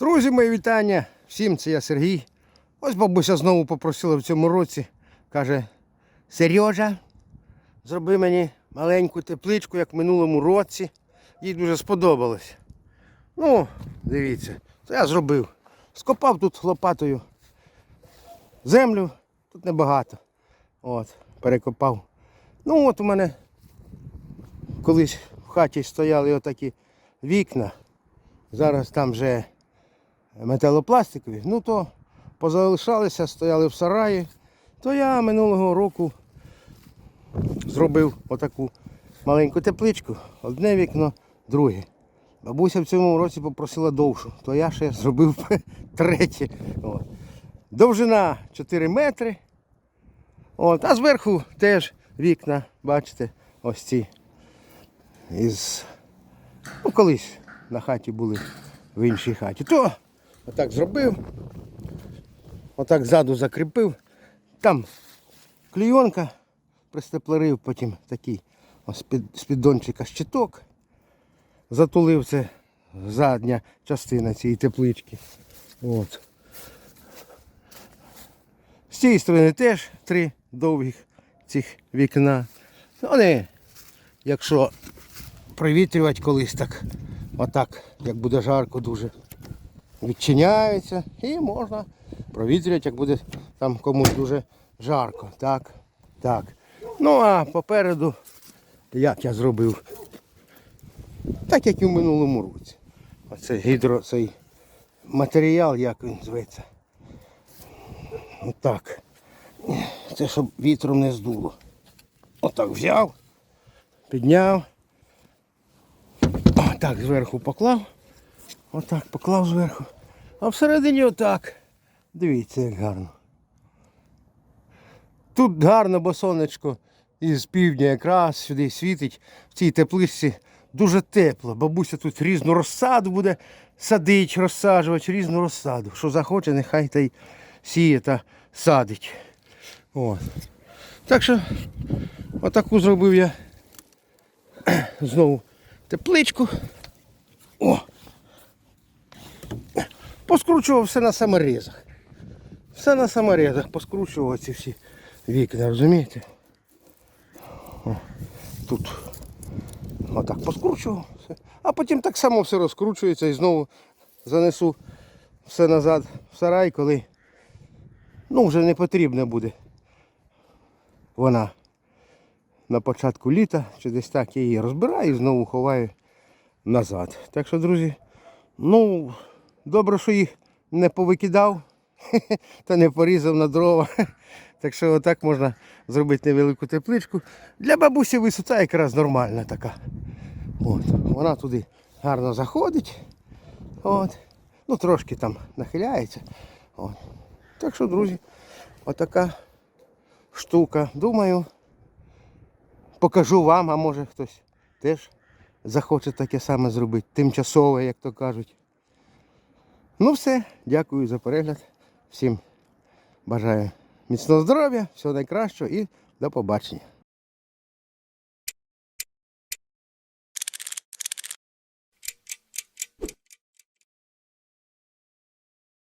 Друзі, мої вітання. Всім це я Сергій. Ось бабуся знову попросила в цьому році. Каже, Сережа, зроби мені маленьку тепличку, як в минулому році. Їй дуже сподобалось. Ну, дивіться, то я зробив. Скопав тут лопатою землю, тут небагато. От, перекопав. Ну от у мене колись в хаті стояли отакі вікна. Зараз там вже металопластикові. Ну то позалишалися, стояли в сараї. То я минулого року зробив отаку маленьку тепличку. Одне вікно, друге. Бабуся в цьому році попросила довшу, то я ще зробив третє. От. Довжина 4 метри. От. А зверху теж вікна, бачите, ось ці. Із... Ну, колись на хаті були в іншій хаті. То отак зробив. Отак ззаду закріпив. Там клійонка пристеплерив, потім такий ось з щиток. Затулив це задня частина цієї теплички. От. З цієї сторони теж три довгих цих вікна. Вони, якщо провітрювати колись так, отак, як буде жарко дуже, відчиняються і можна провітрювати, як буде там комусь дуже жарко. Так, так. Ну а попереду, як я зробив, так як і в минулому році. Оце гідро, цей матеріал, як він зветься. Отак. Це щоб вітром не здуло. Отак взяв, підняв. Отак зверху поклав. Отак поклав зверху. А всередині отак. Дивіться, як гарно. Тут гарно, бо сонечко із півдня якраз сюди світить. В цій тепличці дуже тепло. Бабуся тут різну розсаду буде садить, розсаджувати, різну розсаду. Що захоче, нехай та й сіє та садить. От. Так що отаку зробив я знову тепличку. Поскручував все на саморізах. Все на саморізах, поскручував ці всі вікна, розумієте? О, тут отак поскручував. Все. А потім так само все розкручується і знову занесу все назад в сарай, коли ну, вже не потрібна буде вона на початку літа чи десь так я її розбираю і знову ховаю назад. Так що, друзі, ну, добре, що їх не повикидав та не порізав на дрова. Так що отак можна зробити невелику тепличку. Для бабусі висота якраз нормальна така. От. Вона туди гарно заходить. От. Ну, трошки там нахиляється. От. Так що, друзі, отака штука. Думаю, покажу вам, а може хтось теж захоче таке саме зробити. Тимчасове, як то кажуть. Ну все, дякую за перегляд. Всім бажаю міцного здоров'я, всього найкращого і до побачення.